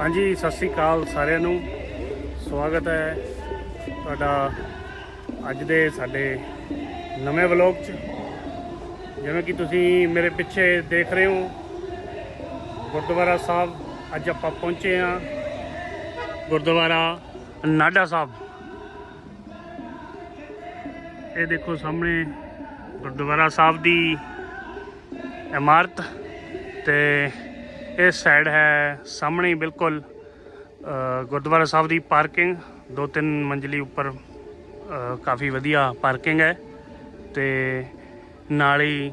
ਹਾਂਜੀ, ਸਤਿ ਸ੍ਰੀ ਅਕਾਲ ਸਾਰਿਆਂ ਨੂੰ। ਸਵਾਗਤ ਹੈ ਤੁਹਾਡਾ ਅੱਜ ਦੇ ਸਾਡੇ ਨਵੇਂ ਵਲੌਗ 'ਚ। ਜਿਵੇਂ ਕਿ ਤੁਸੀਂ ਮੇਰੇ ਪਿੱਛੇ ਦੇਖ ਰਹੇ ਹੋ, ਗੁਰਦੁਆਰਾ ਸਾਹਿਬ, ਅੱਜ ਆਪਾਂ ਪਹੁੰਚੇ ਹਾਂ। ਗੁਰਦੁਆਰਾ ਨਾਡਾ ਸਾਹਿਬ। ਇਹ ਦੇਖੋ ਸਾਹਮਣੇ ਗੁਰਦੁਆਰਾ ਸਾਹਿਬ ਦੀ ਇਮਾਰਤ ਤੇ ਇਸ ਸਾਈਡ ਹੈ, ਸਾਹਮਣੇ ਬਿਲਕੁਲ ਗੁਰਦੁਆਰਾ ਸਾਹਿਬ ਦੀ ਪਾਰਕਿੰਗ ਦੋ ਤਿੰਨ ਮੰਜ਼ਲੀ ਉੱਪਰ ਕਾਫੀ ਵਧੀਆ ਪਾਰਕਿੰਗ ਹੈ ਤੇ ਨਾਲ ਹੀ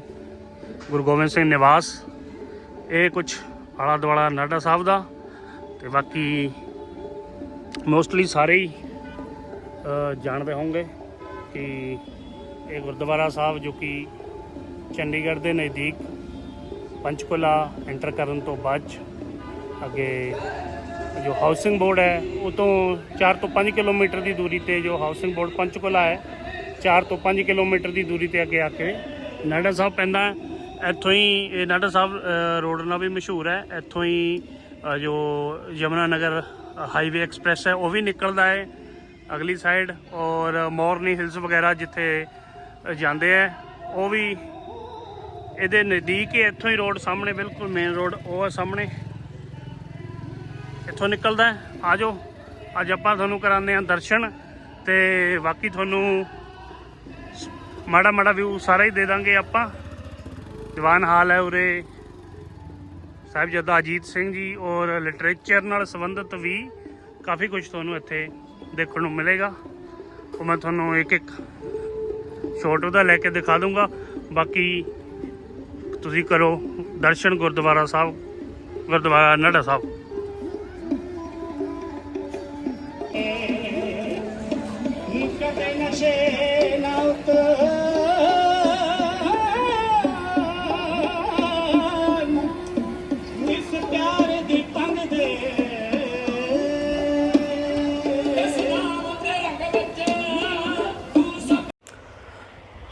ਗੁਰੂ ਗੋਬਿੰਦ ਸਿੰਘ ਨਿਵਾਸ, ਇਹ ਕੁਝ ਆਲਾ ਦੁਆਲਾ ਨਾਡਾ ਸਾਹਿਬ ਦਾ ਤੇ ਬਾਕੀ ਮੋਸਟਲੀ ਸਾਰੇ ਹੀ ਜਾਣਦੇ ਹੋਣਗੇ ਕਿ ਇਹ ਗੁਰਦੁਆਰਾ ਸਾਹਿਬ ਜੋ ਕਿ ਚੰਡੀਗੜ੍ਹ ਦੇ ਨਜ਼ਦੀਕ ਪੰਚਕੁਲਾ ਐਂਟਰ ਕਰਨ ਤੋਂ ਬਾਅਦ 'ਚ ਅੱਗੇ ਜੋ ਹਾਊਸਿੰਗ ਬੋਰਡ ਹੈ, ਉਹ ਤੋਂ 4 ਤੋਂ 5 ਕਿਲੋਮੀਟਰ ਦੀ ਦੂਰੀ ਤੇ ਜੋ ਹਾਊਸਿੰਗ ਬੋਰਡ ਪੰਚਕੁਲਾ ਹੈ 4 ਤੋਂ 5 ਕਿਲੋਮੀਟਰ ਦੀ ਦੂਰੀ ਤੇ ਅੱਗੇ ਆ ਕੇ ਨਾਡਾ ਸਾਹਿਬ ਪੈਂਦਾ ਇੱਥੋਂ ਹੀ, ਇਹ ਨਾਡਾ ਸਾਹਿਬ ਰੋਡ ਨਾਲ ਵੀ ਮਸ਼ਹੂਰ ਹੈ। ਇੱਥੋਂ ਹੀ ਜੋ ਯਮਨਾ ਨਗਰ ਹਾਈਵੇ ਐਕਸਪ੍ਰੈਸ ਹੈ, ਉਹ ਵੀ ਨਿਕਲਦਾ ਹੈ। ਅਗਲੀ ਸਾਈਡ ਔਰ ਮੋਰਨੀ ਹਿਲਸ ਵਗੈਰਾ ਜਿੱਥੇ ਜਾਂਦੇ ਹੈ, ਉਹ ਵੀ ਇਹਦੇ ਨਜ਼ਦੀਕ ਹੀ ਇੱਥੋਂ ਹੀ ਰੋਡ ਸਾਹਮਣੇ, ਬਿਲਕੁਲ ਮੇਨ ਰੋਡ ਉਹ ਹੈ ਸਾਹਮਣੇ। ਇੱਥੋਂ ਨਿਕਲਦਾ ਆ ਜਾਓ। ਅੱਜ ਆਪਾਂ ਤੁਹਾਨੂੰ ਕਰਾਉਂਦੇ ਹਾਂ ਦਰਸ਼ਨ ਤੇ ਬਾਕੀ ਤੁਹਾਨੂੰ ਮਾੜਾ ਮਾੜਾ ਵਿਊ ਸਾਰਾ ਹੀ ਦੇ ਦਾਂਗੇ ਆਪਾਂ। ਦੀਵਾਨ ਹਾਲ ਹੈ ਉਰੇ। ਸਾਹਿਬਜ਼ਾਦਾ ਅਜੀਤ ਸਿੰਘ ਜੀ ਔਰ ਲਿਟਰੇਚਰ ਨਾਲ ਸੰਬੰਧਿਤ ਵੀ ਕਾਫੀ ਕੁਝ ਤੁਹਾਨੂੰ ਇੱਥੇ ਦੇਖਣ ਨੂੰ ਮਿਲੇਗਾ। ਉਹ ਮੈਂ ਤੁਹਾਨੂੰ ਇੱਕ ਇੱਕ ਸ਼ੋਟ ਉਹਦਾ ਲੈ ਕੇ ਦਿਖਾ ਦੂੰਗਾ। ਬਾਕੀ ਤੁਸੀਂ ਕਰੋ ਦਰਸ਼ਨ ਗੁਰਦੁਆਰਾ ਸਾਹਿਬ, ਗੁਰਦੁਆਰਾ ਨੜਾ ਸਾਹਿਬ। ਕਦੇ ਨਸ਼ੇ ਨਾ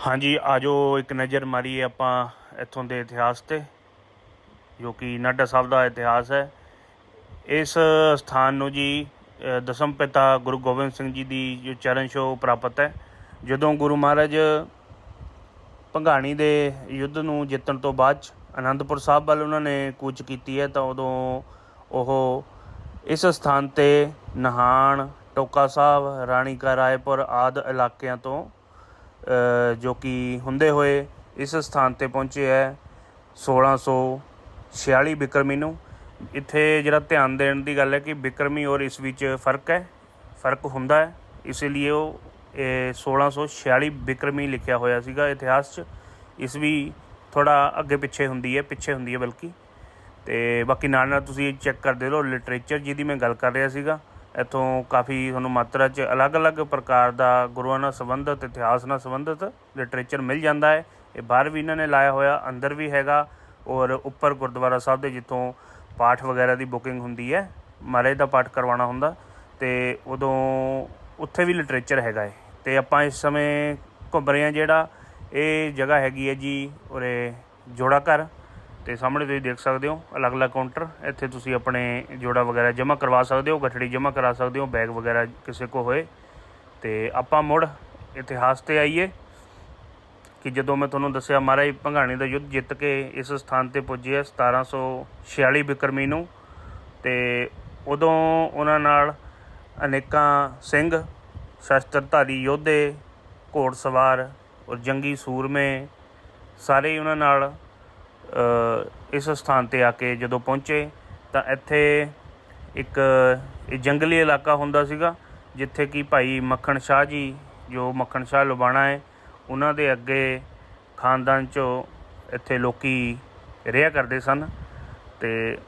ਹਾਂਜੀ ਆਜੋ ਇੱਕ ਨਜ਼ਰ ਮਾਰੀਏ ਆਪਾਂ ਇੱਥੋਂ ਦੇ ਇਤਿਹਾਸ ਤੇ, ਜੋ ਕਿ ਨਾਡਾ ਸਾਹਿਬ ਦਾ ਇਤਿਹਾਸ ਹੈ। ਇਸ ਸਥਾਨ ਨੂੰ ਜੀ ਦਸਮ ਪਿਤਾ ਗੁਰੂ ਗੋਬਿੰਦ ਸਿੰਘ ਜੀ ਦੀ ਜੋ ਚਰਨ ਛੋਹ ਪ੍ਰਾਪਤ ਹੈ। ਜਦੋਂ ਗੁਰੂ ਮਹਾਰਾਜ ਭੰਗਾਣੀ ਦੇ ਯੁੱਧ ਨੂੰ ਜਿੱਤਣ ਤੋਂ ਬਾਅਦ 'ਚ ਆਨੰਦਪੁਰ ਸਾਹਿਬ ਵੱਲ ਉਹਨਾਂ ਨੇ ਕੂਚ ਕੀਤੀ ਹੈ, ਤਾਂ ਉਦੋਂ ਉਹ ਇਸ ਸਥਾਨ ਤੇ ਨਹਾਣ, ਟੋਕਾ ਸਾਹਿਬ ਰਾਣੀ ਕਾ ਰਾਏਪੁਰ ਆਦ ਇਲਾਕਿਆਂ ਤੋਂ ਜੋ ਕਿ ਹੁੰਦੇ ਹੋਏ ਇਸ ਸਥਾਨ ਤੇ ਪਹੁੰਚੇ ਹੈ। 1646 ਬਿਕਰਮੀ ਨੂੰ। ਇੱਥੇ ਜਿਹੜਾ ਧਿਆਨ ਦੇਣ ਦੀ ਗੱਲ ਹੈ ਕਿ ਬਿਕਰਮੀ ਔਰ ਇਸ ਵਿੱਚ ਫ਼ਰਕ ਹੈ, ਫ਼ਰਕ ਹੁੰਦਾ ਹੈ। ਇਸ ਲਈ ਉਹ, ਇਹ 1646 ਬਿਕਰਮੀ ਲਿਖਿਆ ਹੋਇਆ ਸੀਗਾ ਇਤਿਹਾਸ 'ਚ। ਇਸ ਵੀ ਥੋੜਾ ਅੱਗੇ ਪਿੱਛੇ ਹੁੰਦੀ ਹੈ, ਪਿੱਛੇ ਹੁੰਦੀ ਹੈ ਬਲਕਿ। ਤੇ ਬਾਕੀ ਨਾਲ ਨਾਲ ਤੁਸੀਂ ਚੈੱਕ ਕਰਦੇ ਰਹੋ ਲਿਟਰੇਚਰ ਜਿਹਦੀ ਮੈਂ ਗੱਲ ਕਰ ਰਿਹਾ ਸੀਗਾ। ਇੱਥੋਂ ਕਾਫੀ ਤੁਹਾਨੂੰ ਮਾਤਰਾ 'ਚ ਅਲੱਗ-ਅਲੱਗ ਪ੍ਰਕਾਰ ਦਾ ਗੁਰੂਆਂ ਨਾਲ ਸੰਬੰਧਿਤ, ਇਤਿਹਾਸ ਨਾਲ ਸੰਬੰਧਿਤ ਲਿਟਰੇਚਰ ਮਿਲ ਜਾਂਦਾ ਹੈ। ਇਹ ਬਾਹਰ ਵੀ ਇਹਨਾਂ ਨੇ ਲਾਇਆ ਹੋਇਆ, ਅੰਦਰ ਵੀ ਹੈਗਾ ਔਰ ਉੱਪਰ ਗੁਰਦੁਆਰਾ ਸਾਹਿਬ ਦੇ ਜਿੱਥੋਂ ਪਾਠ ਵਗੈਰਾ ਦੀ ਬੁਕਿੰਗ ਹੁੰਦੀ ਹੈ, ਮਹਾਰਾਜ ਦਾ ਪਾਠ ਕਰਵਾਉਣਾ ਹੁੰਦਾ ਤੇ ਉਦੋਂ ਉੱਥੇ ਵੀ ਲਿਟਰੇਚਰ ਹੈਗਾ ਹੈ। ਤੇ ਆਪਾਂ ਇਸ ਸਮੇਂ ਘੁੰਮ ਰਹੇ ਹਾਂ ਜਿਹੜਾ ਇਹ ਜਗ੍ਹਾ ਹੈਗੀ ਹੈ ਜੀ ਉਰੇ ਜੋੜਾ ਘਰ ਤੇ ਸਾਹਮਣੇ ਤੁਸੀਂ ਦੇਖ ਸਕਦੇ ਹੋ ਅਲੱਗ-ਅਲੱਗ ਕਾਊਂਟਰ, ਇੱਥੇ ਤੁਸੀਂ ਆਪਣੇ ਜੋੜਾ ਵਗੈਰਾ ਜਮ੍ਹਾਂ ਕਰਵਾ ਸਕਦੇ ਹੋ, ਗੱਠੜੀ ਜਮ੍ਹਾਂ ਕਰਾ ਸਕਦੇ ਹੋ, ਬੈਗ ਵਗੈਰਾ ਕਿਸੇ ਕੋ ਹੋਏ ਤੇ ਆਪਾਂ ਮੁੜ ਇਤਿਹਾਸ ਤੇ ਆਈਏ। ਕਿ ਜਦੋਂ ਮੈਂ ਤੁਹਾਨੂੰ ਦੱਸਿਆ ਮਹਾਰਾਜ ਭੰਗਾਣੀ ਦਾ ਯੁੱਧ ਜਿੱਤ ਕੇ ਇਸ ਸਥਾਨ ਤੇ ਪੁੱਜੇ 1746 ਬਿਕਰਮੀ ਨੂੰ, ਤੇ ਉਦੋਂ ਉਹਨਾਂ ਨਾਲ ਅਨੇਕਾਂ ਸਿੰਘ, ਸ਼ਸਤਰਧਾਰੀ, ਯੋਧੇ, ਘੋੜਸਵਾਰ ਔਰ ਜੰਗੀ ਸੂਰਮੇ ਸਾਰੇ ਉਹਨਾਂ ਨਾਲ ਇਸ ਸਥਾਨ ਤੇ ਆ ਕੇ ਜਦੋਂ ਪਹੁੰਚੇ, ਤਾਂ ਇੱਥੇ ਇੱਕ, ਇਹ ਜੰਗਲੀ ਇਲਾਕਾ ਹੁੰਦਾ ਸੀਗਾ, ਜਿੱਥੇ ਕਿ ਭਾਈ ਮੱਖਣ ਸ਼ਾਹ ਜੀ, ਜੋ ਮੱਖਣ ਸ਼ਾਹ ਲੁਬਾਣਾ ਹੈ ਉਹਨਾਂ ਦੇ ਅੱਗੇ ਖਾਨਦਾਨ ਚੋਂ ਇੱਥੇ ਲੋਕੀ ਰਿਹਾ ਕਰਦੇ ਸਨ ਤੇ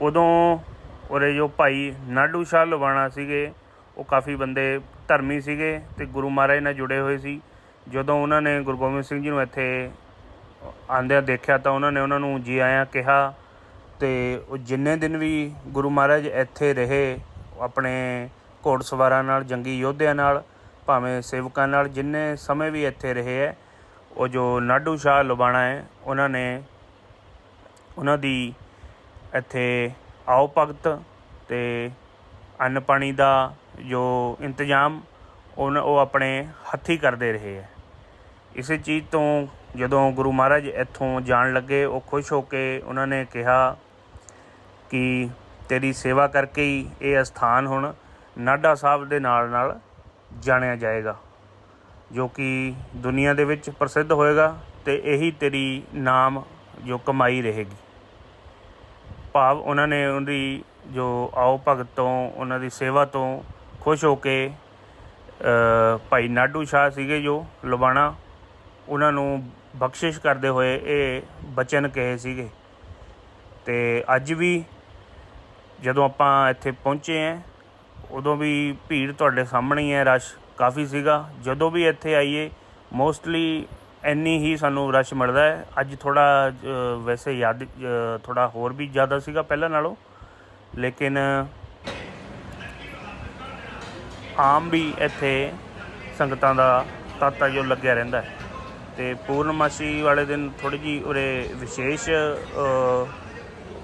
ਉਦੋਂ ਉਹਦੇ ਜੋ ਭਾਈ ਨਾਡੂ ਸ਼ਾਹ ਲੁਬਾਣਾ ਸੀਗੇ, ਉਹ ਕਾਫੀ ਬੰਦੇ ਧਰਮੀ ਸੀਗੇ ਤੇ ਗੁਰੂ ਮਹਾਰਾਜ ਨਾਲ ਜੁੜੇ ਹੋਏ ਸੀ। ਜਦੋਂ ਉਹਨਾਂ ਨੇ ਗੁਰੂ ਗੋਬਿੰਦ ਸਿੰਘ ਜੀ ਨੂੰ ਇੱਥੇ ਆਂਦਿਆਂ ਦੇਖਿਆ ਤਾਂ ਉਹਨਾਂ ਨੇ ਉਹਨਾਂ ਨੂੰ ਜੀ ਆਇਆਂ ਕਿਹਾ ਤੇ ਉਹ ਜਿੰਨੇ ਦਿਨ ਵੀ ਗੁਰੂ ਮਹਾਰਾਜ ਇੱਥੇ ਰਹੇ, ਉਹ ਆਪਣੇ ਘੋੜਸਵਾਰਾਂ ਨਾਲ, ਜੰਗੀ ਯੋਧਿਆਂ ਨਾਲ ਭਾਵੇਂ ਸੇਵਕਾਂ ਨਾਲ ਜਿੰਨੇ ਸਮੇਂ ਵੀ ਇੱਥੇ ਰਹੇ ਹੈ, ਉਹ ਜੋ ਨਾਡੂ ਸ਼ਾਹ ਲੁਬਾਣਾ ਹੈ, ਉਹਨਾਂ ਨੇ ਉਹਨਾਂ ਦੀ ਇੱਥੇ ਆਓ ਭਗਤ ਤੇ ਅੰਨ ਪਾਣੀ ਦਾ ਜੋ ਇੰਤਜ਼ਾਮ ਉਹਨਾਂ ਉਹ ਆਪਣੇ ਹੱਥੀਂ ਕਰਦੇ ਰਹੇ ਹੈ। ਇਸੇ ਚੀਜ਼ ਤੋਂ ਜਦੋਂ ਗੁਰੂ ਮਹਾਰਾਜ ਇੱਥੋਂ ਜਾਣ ਲੱਗੇ, ਉਹ ਖੁਸ਼ ਹੋ ਕੇ ਉਹਨਾਂ ਨੇ ਕਿਹਾ ਕਿ ਤੇਰੀ ਸੇਵਾ ਕਰਕੇ ਹੀ ਇਹ ਅਸਥਾਨ ਹੁਣ ਨਾਢਾ ਸਾਹਿਬ ਦੇ ਨਾਲ ਨਾਲ ਜਾਣਿਆ ਜਾਏਗਾ, ਜੋ ਕਿ ਦੁਨੀਆ ਦੇ ਵਿੱਚ ਪ੍ਰਸਿੱਧ ਹੋਏਗਾ ਤੇ ਇਹੀ ਤੇਰੀ ਨਾਮ ਜੋ ਕਮਾਈ ਰਹੇਗੀ। ਭਾਵ ਉਹਨਾਂ ਨੇ ਉਹਦੀ ਜੋ ਆਓ ਭਗਤ ਤੋਂ, ਉਹਨਾਂ ਦੀ ਸੇਵਾ ਤੋਂ ਖੁਸ਼ ਹੋ ਕੇ ਭਾਈ ਨਾਡੂ ਸ਼ਾਹ ਸੀਗੇ ਜੋ ਲੁਬਾਣਾ ਉਹਨਾਂ ਨੂੰ ਬਖਸ਼ਿਸ਼ ਕਰਦੇ ਹੋਏ ਇਹ ਬਚਨ ਕਹੇ ਸੀਗੇ। ਤੇ ਅੱਜ ਵੀ ਜਦੋਂ ਆਪਾਂ ਇੱਥੇ ਪਹੁੰਚੇ ਹਾਂ ਉਦੋਂ ਵੀ ਭੀੜ ਤੁਹਾਡੇ ਸਾਹਮਣੇ ਹੀ ਹੈ, ਰਸ਼ ਕਾਫੀ ਸੀਗਾ। ਜਦੋਂ ਵੀ ਇੱਥੇ ਆਈਏ ਮੋਸਟਲੀ ਇੰਨੀ ਹੀ ਸਾਨੂੰ ਰਸ਼ ਮਿਲਦਾ ਹੈ। ਅੱਜ ਥੋੜਾ ਵੈਸੇ ਯਾਦ ਥੋੜਾ ਹੋਰ ਵੀ ਜ਼ਿਆਦਾ ਸੀਗਾ ਪਹਿਲਾਂ ਨਾਲੋਂ। ਲੇਕਿਨ ਆਮ ਵੀ ਇੱਥੇ ਸੰਗਤਾਂ ਦਾ ਤਾਤਾ ਜੋ ਲੱਗਿਆ ਰਹਿੰਦਾ ਹੈ। ਤੇ ਪੂਰਨਮਾਸ਼ੀ ਵਾਲੇ ਦਿਨ ਥੋੜੀ ਜੀ ਉਰੇ ਵਿਸ਼ੇਸ਼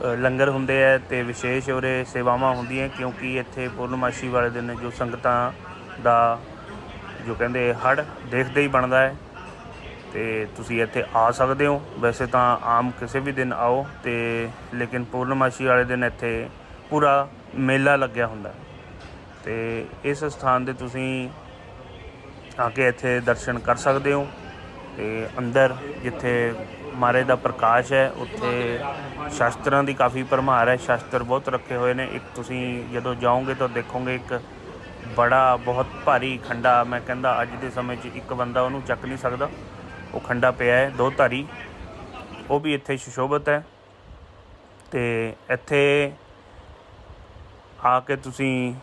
ਲੰਗਰ ਹੁੰਦੇ ਆ ਤੇ ਵਿਸ਼ੇਸ਼ ਉਰੇ ਸੇਵਾਵਾਂ ਹੁੰਦੀਆਂ ਕਿਉਂਕਿ ਇੱਥੇ ਪੂਰਨਮਾਸ਼ੀ ਵਾਲੇ ਦਿਨ ਜੋ ਸੰਗਤਾਂ ਦਾ ਜੋ ਕਹਿੰਦੇ ਹੜ ਦੇਖਦੇ ਹੀ ਬਣਦਾ ਹੈ ਤੇ ਤੁਸੀਂ ਇੱਥੇ ਆ ਸਕਦੇ ਹੋ ਵੈਸੇ ਤਾਂ ਆਮ ਕਿਸੇ ਵੀ ਦਿਨ ਆਓ ਤੇ ਲੇਕਿਨ ਪੂਰਨਮਾਸ਼ੀ ਵਾਲੇ ਦਿਨ ਇੱਥੇ ਪੂਰਾ ਮੇਲਾ ਲੱਗਿਆ ਹੁੰਦਾ ਹੈ। ਤੇ ਇਸ ਸਥਾਨ ਦੇ ਤੁਸੀਂ ਆ ਕੇ ਇੱਥੇ ਦਰਸ਼ਨ ਕਰ ਸਕਦੇ ਹੋ ਤੇ ਅੰਦਰ ਜਿੱਥੇ ਮਹਾਰਾਜ ਦਾ ਪ੍ਰਕਾਸ਼ ਹੈ, ਉੱਥੇ ਸ਼ਾਸਤਰਾਂ ਦੀ ਕਾਫੀ ਭਰਮਾਰ ਹੈ, ਸ਼ਾਸਤਰ ਬਹੁਤ ਰੱਖੇ ਹੋਏ ਨੇ। ਇੱਕ ਤੁਸੀਂ ਜਦੋਂ ਜਾਓਗੇ ਤਾਂ ਦੇਖੋਗੇ ਇੱਕ ਬੜਾ, ਬਹੁਤ ਭਾਰੀ ਖੰਡਾ, ਮੈਂ ਕਹਿੰਦਾ ਅੱਜ ਦੇ ਸਮੇਂ 'ਚ ਇੱਕ ਬੰਦਾ ਉਹਨੂੰ ਚੱਕ ਨਹੀਂ ਸਕਦਾ। ਉਹ ਖੰਡਾ ਪਿਆ ਹੈ, ਦੋ ਧਾਰੀ। ਉਹ ਵੀ ਇੱਥੇ ਸੁਸ਼ੋਭਿਤ ਹੈ। ਤੇ ਇੱਥੇ ਆ ਕੇ ਤੁਸੀਂ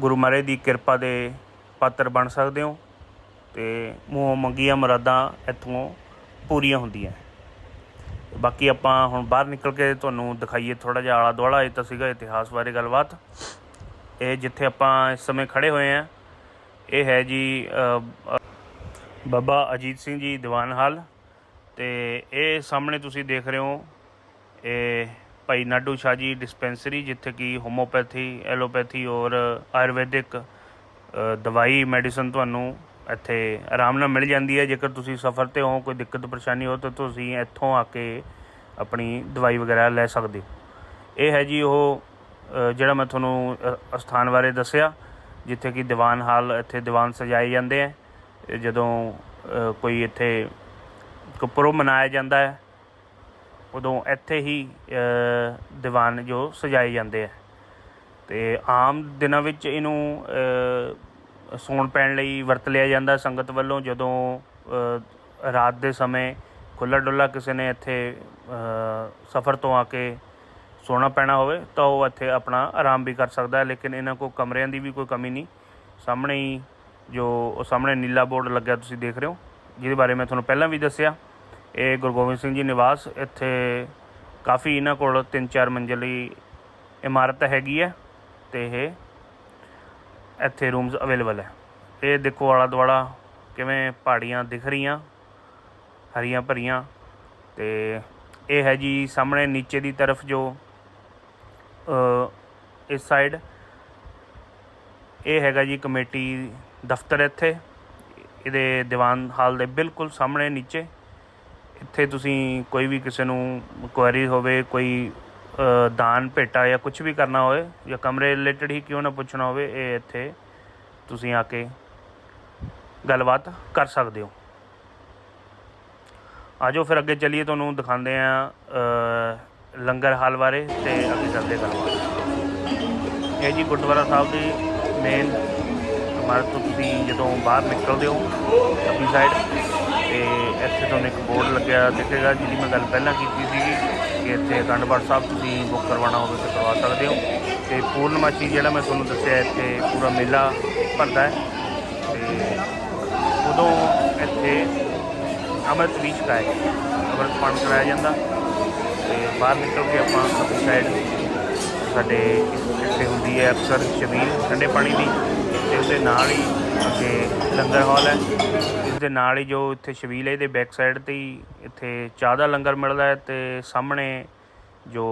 ਗੁਰੂ ਮਹਾਰਾਜ ਦੀ ਕਿਰਪਾ ਦੇ ਪਾਤਰ ਬਣ ਸਕਦੇ ਹੋ। ਤੇ ਮੂੰਹੋਂ ਮੰਗੀਆਂ ਮਰਾਦਾਂ ਇੱਥੋਂ ਪੂਰੀਆਂ ਹੁੰਦੀਆਂ। ਬਾਕੀ ਆਪਾਂ ਹੁਣ ਬਾਹਰ ਨਿਕਲ ਕੇ ਤੁਹਾਨੂੰ ਦਿਖਾਈਏ ਥੋੜਾ ਜਿਹਾ ਆਲਾ ਦੁਆਲਾ ਇਹ ਤਾਂ ਸੀਗਾ ਇਤਿਹਾਸ ਬਾਰੇ ਗੱਲਬਾਤ। ਇਹ ਜਿੱਥੇ ਆਪਾਂ ਇਸ ਸਮੇਂ ਖੜੇ ਹੋਏ ਆ ਇਹ ਹੈ ਜੀ ਬਾਬਾ ਅਜੀਤ ਸਿੰਘ ਜੀ ਦੀਵਾਨ ਹਾਲ। ਤੇ ਇਹ ਸਾਹਮਣੇ ਤੁਸੀਂ ਦੇਖ ਰਹੇ ਹੋ, ਇਹ ਭਾਈ ਨਾਡੂ ਸ਼ਾਹ ਜੀ ਡਿਸਪੈਂਸਰੀ, ਜਿੱਥੇ ਕਿ ਹੋਮੋਪੈਥੀ ਐਲੋਪੈਥੀ ਔਰ ਆਯੁਰਵੈਦਿਕ ਦਵਾਈ ਮੈਡੀਸਨ ਤੁਹਾਨੂੰ ਇੱਥੇ ਆਰਾਮ ਨਾਲ ਮਿਲ ਜਾਂਦੀ ਹੈ। ਜੇਕਰ ਤੁਸੀਂ ਸਫ਼ਰ ਤੇ ਹੋ ਕੋਈ ਦਿੱਕਤ ਪਰੇਸ਼ਾਨੀ ਹੋ ਤਾਂ ਤੁਸੀਂ ਇੱਥੋਂ ਆ ਕੇ ਆਪਣੀ ਦਵਾਈ ਵਗੈਰਾ ਲੈ ਸਕਦੇ ਹੋ। ਇਹ ਹੈ ਜੀ ਉਹ ਜਿਹੜਾ ਮੈਂ ਤੁਹਾਨੂੰ ਅ, ਅਸਥਾਨ ਬਾਰੇ ਦੱਸਿਆ ਜਿੱਥੇ ਕਿ ਦੀਵਾਨ ਹਾਲ ਇੱਥੇ ਦੀਵਾਨ ਸਜਾਏ ਜਾਂਦੇ ਆ। ਜਦੋਂ ਕੋਈ ਇੱਥੇ ਗੁਰਪੁਰਬ ਮਨਾਇਆ ਜਾਂਦਾ ਹੈ ਉਦੋਂ ਇੱਥੇ ਹੀ ਦੀਵਾਨ ਜੋ ਸਜਾਏ ਜਾਂਦੇ ਆ। ਤੇ ਆਮ ਦਿਨਾਂ ਵਿੱਚ ਇਹਨੂੰ ਸੌਣ ਪੈਣ ਲਈ ਵਰਤ ਲਿਆ ਜਾਂਦਾ ਸੰਗਤ ਵੱਲੋਂ ਜਦੋਂ ਰਾਤ ਦੇ ਸਮੇਂ ਖੁੱਲਾ ਡੁੱਲਾ ਕਿਸੇ ਨੇ ਇੱਥੇ ਸਫ਼ਰ ਤੋਂ ਆ ਕੇ ਸੋਣਾ ਪੈਣਾ ਹੋਵੇ, ਤਾਂ ਉਹ ਇੱਥੇ ਆਪਣਾ ਆਰਾਮ ਵੀ ਕਰ ਸਕਦਾ ਹੈ, ਲੇਕਿਨ ਇਹਨਾਂ ਕੋਲ ਕਮਰਿਆਂ ਦੀ ਵੀ ਕੋਈ ਕਮੀ ਨਹੀਂ। ਸਾਹਮਣੇ ਹੀ ਜੋ, ਉਹ ਸਾਹਮਣੇ ਨੀਲਾ ਬੋਰਡ ਲੱਗਿਆ ਤੁਸੀਂ ਦੇਖ ਰਹੇ ਹੋ, ਜਿਹਦੇ ਬਾਰੇ ਮੈਂ ਤੁਹਾਨੂੰ ਪਹਿਲਾਂ ਵੀ ਦੱਸਿਆ। ਇਹ ਗੁਰੂ ਗੋਬਿੰਦ ਸਿੰਘ ਜੀ ਨਿਵਾਸ, ਇੱਥੇ ਕਾਫੀ ਇਹਨਾਂ ਕੋਲ 3-4 ਮੰਜ਼ਲੀ ਇਮਾਰਤ ਹੈਗੀ ਹੈ, ਤੇ ਇਹ ਇੱਥੇ ਰੂਮਸ ਅਵੇਲੇਬਲ ਹੈ। ਇਹ ਦੇਖੋ ਆਲਾ ਦੁਆਲਾ ਕਿਵੇਂ ਪਹਾੜੀਆਂ ਦਿਖ ਰਹੀਆਂ, ਹਰੀਆਂ ਭਰੀਆਂ ਤੇ ਇਹ ਹੈ ਜੀ ਸਾਹਮਣੇ ਨੀਚੇ ਦੀ ਤਰਫ ਜੋ ਇਸ ਸਾਈਡ ਇਹ ਹੈਗਾ ਜੀ ਕਮੇਟੀ ਦਫ਼ਤਰ ਇੱਥੇ, ਇਹਦੇ ਦੀਵਾਨ ਹਾਲ ਦੇ ਬਿਲਕੁਲ ਸਾਹਮਣੇ ਨੀਚੇ। ਇੱਥੇ ਤੁਸੀਂ ਕੋਈ ਵੀ ਕਿਸੇ ਨੂੰ ਕੁਐਰੀ ਹੋਵੇ, ਕੋਈ ਦਾਨ ਭੇਟਾ ਜਾਂ ਕੁਝ ਵੀ ਕਰਨਾ ਹੋਵੇ ਜਾਂ ਕਮਰੇ ਰਿਲੇਟਡ ਹੀ ਕਿਉਂ ਨਾ ਪੁੱਛਣਾ ਹੋਵੇ, ਇਹ ਇੱਥੇ ਤੁਸੀਂ ਆ ਕੇ ਗੱਲਬਾਤ ਕਰ ਸਕਦੇ ਹੋ। ਆਜੋ ਫਿਰ ਅੱਗੇ ਚੱਲੀਏ, ਤੁਹਾਨੂੰ ਦਿਖਾਉਂਦੇ ਆ ਲੰਗਰ ਹਾਲ ਬਾਰੇ ਤੇ ਅੱਗੇ ਚੱਲਦੇ ਗੱਲਬਾਤ। ਇਹ ਜੀ ਗੁਰਦੁਆਰਾ ਸਾਹਿਬ ਦੀ ਮੇਨ ਇਮਾਰਤ ਤੋਂ ਤੁਸੀਂ ਜਦੋਂ ਬਾਹਰ ਨਿਕਲਦੇ ਹੋ, ਆਪਣੀ ਸਾਈਡ ਤੇ ਇੱਥੇ ਤੁਹਾਨੂੰ ਇੱਕ ਬੋਰਡ ਲੱਗਿਆ ਦਿਖੇਗਾ, ਜਿਹਦੀ ਮੈਂ ਗੱਲ ਪਹਿਲਾਂ ਕੀਤੀ ਸੀਗੀ। ਕਿ ਇੱਥੇ ਅਖੰਡ ਪਾਠ ਸਾਹਿਬ ਤੁਸੀਂ ਬੁੱਕ ਕਰਵਾਉਣਾ ਹੋਵੇ ਤਾਂ ਕਰਵਾ ਸਕਦੇ ਹੋ। ਤੇ ਪੂਰਨਮਾਸ਼ੀ ਜਿਹੜਾ ਮੈਂ ਤੁਹਾਨੂੰ ਦੱਸਿਆ, ਇੱਥੇ ਪੂਰਾ ਮੇਲਾ ਭਰਦਾ ਹੈ। ਤੇ ਉਦੋਂ ਇੱਥੇ ਅੰਮ੍ਰਿਤ ਵੀ ਛਕਾਇਆ ਅੰਮ੍ਰਿਤ ਪਾਨ ਕਰਾਇਆ ਜਾਂਦਾ। ਤੇ ਬਾਹਰ ਨਿਕਲ ਕੇ ਆਪਾਂ ਆਪਣੀ ਸਾਈਡ ਸਾਡੇ ਇੱਥੇ ਹੁੰਦੀ ਹੈ ਅਕਸਰ ਛਬੀਲ ਠੰਡੇ ਪਾਣੀ ਦੀ। ਇਸ ਦੇ ਨਾਲ ਹੀ ਅੱਗੇ ਲੰਗਰ ਹਾਲ ਹੈ। ਇਸ ਦੇ ਨਾਲ ਹੀ ਜੋ ਇੱਥੇ ਛਬੀਲ ਹੈ, ਇਹਦੇ ਬੈਕ ਸਾਈਡ ਤੇ ਹੀ ਇੱਥੇ ਚਾਹ ਦਾ ਲੰਗਰ ਮਿਲਦਾ ਹੈ ਤੇ ਸਾਹਮਣੇ ਜੋ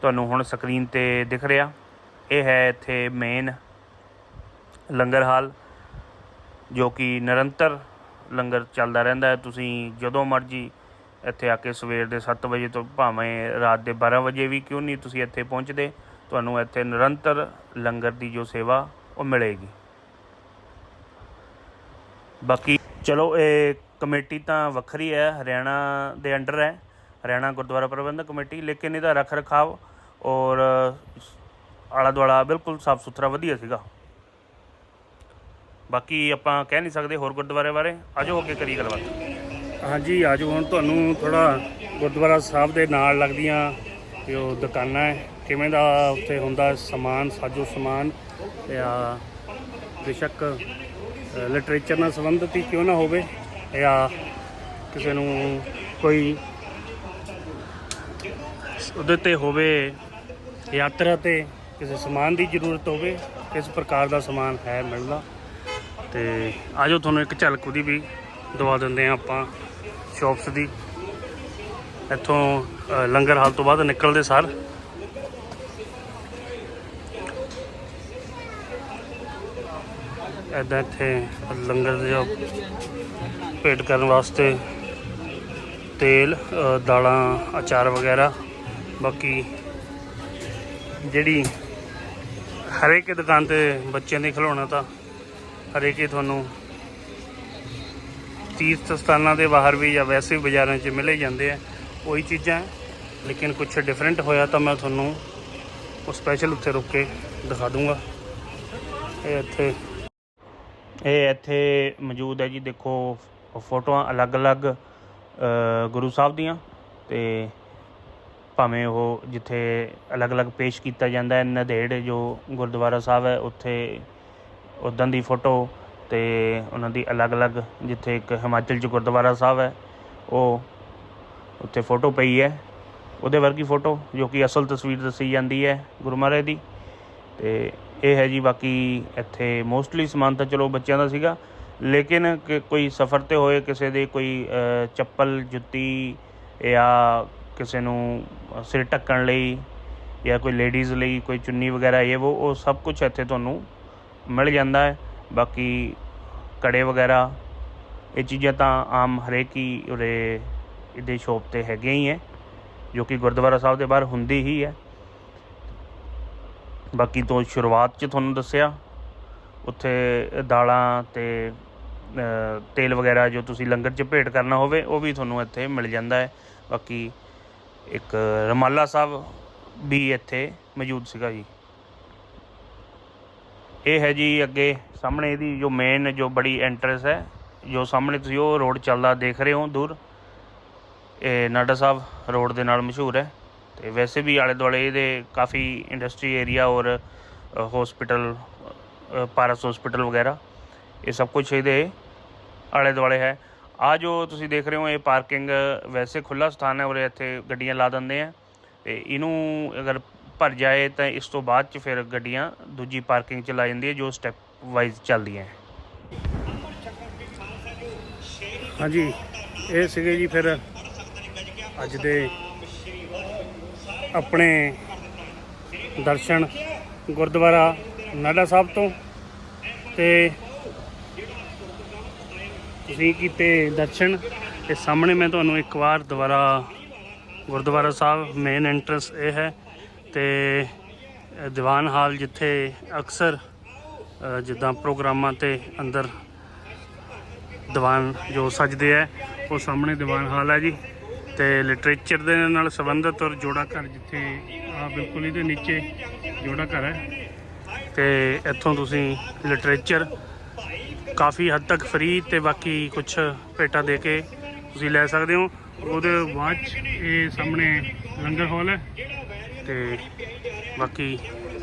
ਤੁਹਾਨੂੰ ਹੁਣ ਸਕਰੀਨ ਤੇ ਦਿਖ ਰਿਹਾ, ਇਹ ਹੈ ਇੱਥੇ ਮੇਨ ਲੰਗਰ ਹਾਲ, ਜੋ ਕਿ ਨਿਰੰਤਰ ਲੰਗਰ ਚੱਲਦਾ ਰਹਿੰਦਾ ਹੈ। ਤੁਸੀਂ ਜਦੋਂ ਮਰਜ਼ੀ ਇੱਥੇ ਆ ਕੇ ਸਵੇਰ ਦੇ 7 ਵਜੇ ਤੋਂ ਭਾਵੇਂ ਰਾਤ ਦੇ 12 ਵਜੇ ਵੀ ਕਿਉਂ ਨਹੀਂ ਤੁਸੀਂ ਇੱਥੇ ਪਹੁੰਚਦੇ, ਤੁਹਾਨੂੰ ਇੱਥੇ ਨਿਰੰਤਰ ਲੰਗਰ ਦੀ ਜੋ ਸੇਵਾ ਉਹ ਮਿਲੇਗੀ। ਬਾਕੀ ਚਲੋ ਇਹ ਕਮੇਟੀ ਤਾਂ ਵੱਖਰੀ ਹੈ, ਹਰਿਆਣਾ ਦੇ ਅੰਡਰ ਹੈ, ਹਰਿਆਣਾ ਗੁਰਦੁਆਰਾ ਪ੍ਰਬੰਧਕ ਕਮੇਟੀ, ਲੇਕਿਨ ਇਹਦਾ ਰੱਖ ਰਖਾਵ ਔਰ ਆਲਾ ਦੁਆਲਾ ਬਿਲਕੁਲ ਸਾਫ਼ ਸੁਥਰਾ ਵਧੀਆ ਸੀਗਾ। ਬਾਕੀ ਆਪਾਂ ਕਹਿ ਨਹੀਂ ਸਕਦੇ ਹੋਰ ਗੁਰਦੁਆਰੇ ਬਾਰੇ। ਆਜੋ ਅੱਗੇ ਕਰੀ ਗੱਲਬਾਤ। ਹਾਂਜੀ, ਆਜੋ, ਹੁਣ ਤੁਹਾਨੂੰ ਥੋੜਾ ਗੁਰਦੁਆਰਾ ਸਾਹਿਬ ਦੇ ਨਾਲ ਲੱਗਦੀਆਂ ਜੋ ਦੁਕਾਨਾਂ ਹੈ, ਕਿਵੇਂ ਦਾ ਉੱਥੇ ਹੁੰਦਾ ਸਮਾਨ, ਸਾਜੋ ਸਮਾਨ? ਜਾਂ ਬੇਸ਼ੱਕ ਲਿਟਰੇਚਰ ਨਾਲ ਸੰਬੰਧਿਤ ਹੀ ਕਿਉਂ ਨਾ ਹੋਵੇ ਜਾਂ ਕਿਸੇ ਨੂੰ ਕੋਈ ਉਹਦੇ ਤੇ ਹੋਵੇ ਯਾਤਰਾ ਤੇ ਕਿਸੇ ਸਮਾਨ ਦੀ ਜ਼ਰੂਰਤ ਹੋਵੇ ਕਿਸ ਪ੍ਰਕਾਰ ਦਾ ਸਮਾਨ ਹੈ ਮਿਲਦਾ ਤੇ ਆਜੋ ਤੁਹਾਨੂੰ ਇੱਕ ਝਲਕ ਉਹਦੀ ਵੀ ਦਵਾ ਦਿੰਦੇ ਆ ਆਪਾਂ ਸ਼ਾਪਸ ਦੀ। ਇੱਥੋਂ ਲੰਗਰ ਹਾਲ ਤੋਂ ਬਾਅਦ ਨਿਕਲਦੇ ਸਾਰ। ਇੱਦਾਂ ਇੱਥੇ ਲੰਗਰ ਦੇ ਜੋ ਪੇਟ ਕਰਨ ਵਾਸਤੇ ਤੇਲ ਦਾਲਾਂ, ਅਚਾਰ ਵਗੈਰਾ, ਬਾਕੀ ਜਿਹੜੀ ਹਰੇਕ ਦੁਕਾਨ ਤੇ ਬੱਚਿਆਂ ਦੇ ਖਿਡੌਣਾ ਤਾਂ ਹਰੇਕ ਹੀ ਤੁਹਾਨੂੰ ਤੀਰਥ ਸਥਾਨਾਂ ਦੇ ਬਾਹਰ ਵੀ ਜਾਂ ਵੈਸੇ ਵੀ ਬਾਜ਼ਾਰਾਂ 'ਚ ਮਿਲੇ ਜਾਂਦੇ ਆ, ਉਹੀ ਚੀਜ਼ਾਂ ਲੇਕਿਨ ਕੁਝ ਡਿਫਰੈਂਟ ਹੋਇਆ ਤਾਂ ਮੈਂ ਤੁਹਾਨੂੰ ਉਹ ਸਪੈਸ਼ਲ ਉੱਥੇ ਰੁਕ ਕੇ ਦਿਖਾ ਦੂੰਗਾ। ਇਹ ਇੱਥੇ ਇਹ ਇੱਥੇ ਮੌਜੂਦ ਹੈ ਜੀ, ਦੇਖੋ, ਫੋਟੋਆਂ ਅਲੱਗ-ਅਲੱਗ ਗੁਰੂ ਸਾਹਿਬ ਦੀਆਂ ਤੇ ਭਾਵੇਂ ਉਹ ਜਿੱਥੇ ਅਲੱਗ-ਅਲੱਗ ਪੇਸ਼ ਕੀਤਾ ਜਾਂਦਾ ਹੈ ਨਦੇੜ ਜੋ ਗੁਰਦੁਆਰਾ ਸਾਹਿਬ ਹੈ, ਉੱਥੇ ਉਦੋਂ ਦੀ ਫੋਟੋ ਤੇ ਉਹਨਾਂ ਦੀ ਅਲੱਗ-ਅਲੱਗ, ਜਿੱਥੇ ਇੱਕ ਹਿਮਾਚਲ 'ਚ ਗੁਰਦੁਆਰਾ ਸਾਹਿਬ ਹੈ, ਉਹ ਉੱਥੇ ਫੋਟੋ ਪਈ ਹੈ। ਉਹਦੇ ਵਰਗੀ ਫੋਟੋ ਜੋ ਕਿ ਅਸਲ ਤਸਵੀਰ ਦੱਸੀ ਜਾਂਦੀ ਹੈ ਗੁਰੂ ਮਹਾਰਾਜ ਦੀ। ਤੇ ਇਹ ਹੈ ਜੀ ਬਾਕੀ ਇੱਥੇ ਮੋਸਟਲੀ ਸਮਾਨ ਤਾਂ ਚਲੋ ਬੱਚਿਆਂ ਦਾ ਸੀਗਾ, ਲੇਕਿਨ ਕਿ ਕੋਈ ਸਫ਼ਰ ਤੇ ਹੋਏ ਕਿਸੇ ਦੇ ਕੋਈ ਚੱਪਲ, ਜੁੱਤੀ ਜਾਂ ਕਿਸੇ ਨੂੰ ਸਿਰ ਢੱਕਣ ਲਈ ਜਾਂ ਕੋਈ ਲੇਡੀਜ਼ ਲਈ ਕੋਈ ਚੁੰਨੀ ਵਗੈਰਾ ਇਹ ਉਹ ਉਹ ਸਭ ਕੁਝ ਇੱਥੇ ਤੁਹਾਨੂੰ ਮਿਲ ਜਾਂਦਾ ਹੈ। ਬਾਕੀ ਕੜੇ ਵਗੈਰਾ, ਇਹ ਚੀਜ਼ਾਂ ਤਾਂ ਆਮ ਹਰੇਕ ਹੀ ਉਰੇ ਇਹਦੇ ਸ਼ੋਪ ਤੇ ਹੈਗੀਆਂ ਹੀ ਹੈ, ਜੋ ਕਿ ਗੁਰਦੁਆਰਾ ਸਾਹਿਬ ਦੇ ਬਾਹਰ ਹੁੰਦੀ ਹੀ ਹੈ। ਬਾਕੀ ਤੋਂ ਸ਼ੁਰੂਆਤ 'ਚ ਤੁਹਾਨੂੰ ਦੱਸਿਆ। ਉੱਥੇ ਦਾਲਾਂ ਤੇ ਤੇਲ ਵਗੈਰਾ ਜੋ ਤੁਸੀਂ ਲੰਗਰ 'ਚ ਭੇਟ ਕਰਨਾ ਹੋਵੇ, ਉਹ ਵੀ ਤੁਹਾਨੂੰ ਇੱਥੇ ਮਿਲ ਜਾਂਦਾ ਹੈ। ਬਾਕੀ ਇੱਕ ਰਮਾਲਾ ਸਾਹਿਬ ਵੀ ਇੱਥੇ ਮੌਜੂਦ ਸੀਗਾ ਜੀ। ਇਹ ਹੈ ਜੀ ਅੱਗੇ ਸਾਹਮਣੇ ਇਹਦੀ ਜੋ ਮੇਨ ਜੋ ਬੜੀ ਐਂਟਰੈਂਸ ਹੈ, ਜੋ ਸਾਹਮਣੇ ਤੁਸੀਂ ਉਹ ਰੋਡ ਚੱਲਦਾ ਦੇਖ ਰਹੇ ਹੋ ਦੂਰ। ਇਹ ਨਾਡਾ ਸਾਹਿਬ ਰੋਡ ਦੇ ਨਾਲ ਮਸ਼ਹੂਰ ਹੈ। ਤੇ ਵੈਸੇ ਵੀ ਆਲੇ ਦੁਆਲੇ ਇਹਦੇ ਕਾਫੀ ਇੰਡਸਟਰੀ ਏਰੀਆ ਔਰ ਹਸਪੀਟਲ ਪਾਰਸ ਹਸਪੀਟਲ ਵਗੈਰਾ, ਇਹ ਸਭ ਕੁਝ ਇਹਦੇ ਆਲੇ ਦੁਆਲੇ ਹੈ। ਆ ਜੋ ਤੁਸੀਂ ਦੇਖ ਰਹੇ ਹੋ, ਇਹ ਪਾਰਕਿੰਗ ਵੈਸੇ ਖੁੱਲਾ ਸਥਾਨ ਹੈ ਉਰੇ ਇੱਥੇ ਗੱਡੀਆਂ ਲਾ ਦਿੰਦੇ ਆ। ਤੇ ਇਹਨੂੰ ਅਗਰ ਭਰ ਜਾਏ ਤਾਂ ਇਸ ਤੋਂ ਬਾਅਦ ਚ ਫਿਰ ਗੱਡੀਆਂ ਦੂਜੀ ਪਾਰਕਿੰਗ ਚ ਲਾ ਜਾਂਦੀ ਹੈ, ਜੋ ਸਟੈਪ ਵਾਈਜ਼ ਚੱਲਦੀਆਂ ਹਾਂਜੀ, ਇਹ ਸੀਗੇ ਜੀ ਫਿਰ ਅੱਜ ਦੇ ਆਪਣੇ ਦਰਸ਼ਨ ਗੁਰਦੁਆਰਾ ਨਾਡਾ ਸਾਹਿਬ ਤੋਂ ਤੇ ਤੁਸੀਂ ਕੀਤੇ ਦਰਸ਼ਨ ਤੇ ਸਾਹਮਣੇ ਮੈਂ ਤੁਹਾਨੂੰ ਇੱਕ ਵਾਰ ਦੁਬਾਰਾ ਗੁਰਦੁਆਰਾ ਸਾਹਿਬ ਮੇਨ ਐਂਟਰੈਂਸ ਇਹ ਹੈ ਤੇ ਦੀਵਾਨ ਹਾਲ ਜਿੱਥੇ ਅਕਸਰ ਜਿੱਦਾਂ ਪ੍ਰੋਗਰਾਮਾਂ ਤੇ ਅੰਦਰ ਦੀਵਾਨ ਜੋ ਸਜਦੇ ਹੈ ਉਹ ਸਾਹਮਣੇ ਦੀਵਾਨ ਹਾਲ ਹੈ ਜੀ। ਤੇ ਲਿਟਰੇਚਰ ਦੇ ਨਾਲ ਸੰਬੰਧਿਤ ਔਰ ਜੋੜਾ ਘਰ ਜਿੱਥੇ ਆ ਬਿਲਕੁਲ ਇਹਦੇ ਨੀਚੇ ਜੋੜਾ ਘਰ ਹੈ। ਤੇ ਇੱਥੋਂ ਤੁਸੀਂ ਲਿਟਰੇਚਰ ਕਾਫੀ ਹੱਦ ਤੱਕ ਫ੍ਰੀ ਤੇ ਬਾਕੀ ਕੁਝ ਭੇਟਾ ਦੇ ਕੇ ਤੁਸੀਂ ਲੈ ਸਕਦੇ ਹੋ। ਉਹਦੇ ਬਾਅਦ 'ਚ ਇਹ ਸਾਹਮਣੇ ਲੰਗਰ ਹਾਲ ਹੈ। ਤੇ ਬਾਕੀ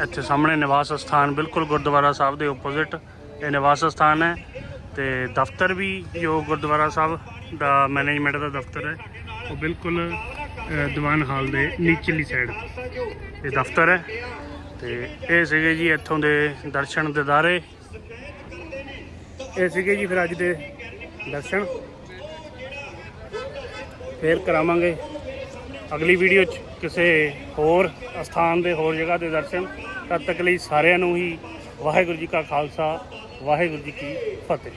ਇੱਥੇ ਸਾਹਮਣੇ ਨਿਵਾਸ ਸਥਾਨ ਬਿਲਕੁਲ ਗੁਰਦੁਆਰਾ ਸਾਹਿਬ ਦੇ ਆਪੋਜ਼ਿਟ ਇਹ ਨਿਵਾਸ ਸਥਾਨ ਹੈ। ਤੇ ਦਫ਼ਤਰ ਵੀ ਜੋ ਗੁਰਦੁਆਰਾ ਸਾਹਿਬ ਦਾ ਮੈਨੇਜਮੈਂਟ ਦਾ ਦਫ਼ਤਰ ਹੈ। ਉਹ ਬਿਲਕੁਲ ਦੀਵਾਨ ਹਾਲ ਦੇ ਨੀਚਲੀ ਸਾਈਡ ਇਹ ਦਫ਼ਤਰ ਹੈ। ਤੇ ਇਹ ਸੀਗੇ ਜੀ ਇੱਥੋਂ ਦੇ ਦਰਸ਼ਨ ਦਿਦਾਰੇ। ਇਹ ਸੀਗੇ ਜੀ ਫਿਰ ਅੱਜ ਦੇ ਦਰਸ਼ਨ। ਫੇਰ ਕਰਾਵਾਂਗੇ ਅਗਲੀ ਵੀਡੀਓ 'ਚ ਕਿਸੇ ਹੋਰ ਅਸਥਾਨ ਦੇ ਹੋਰ ਜਗ੍ਹਾ ਦੇ ਦਰਸ਼ਨ। ਤਦ ਤੱਕ ਲਈ ਸਾਰਿਆਂ ਨੂੰ ਹੀ ਵਾਹਿਗੁਰੂ ਜੀ ਕਾ ਖਾਲਸਾ, ਵਾਹਿਗੁਰੂ ਜੀ ਕੀ ਫਤਿਹ।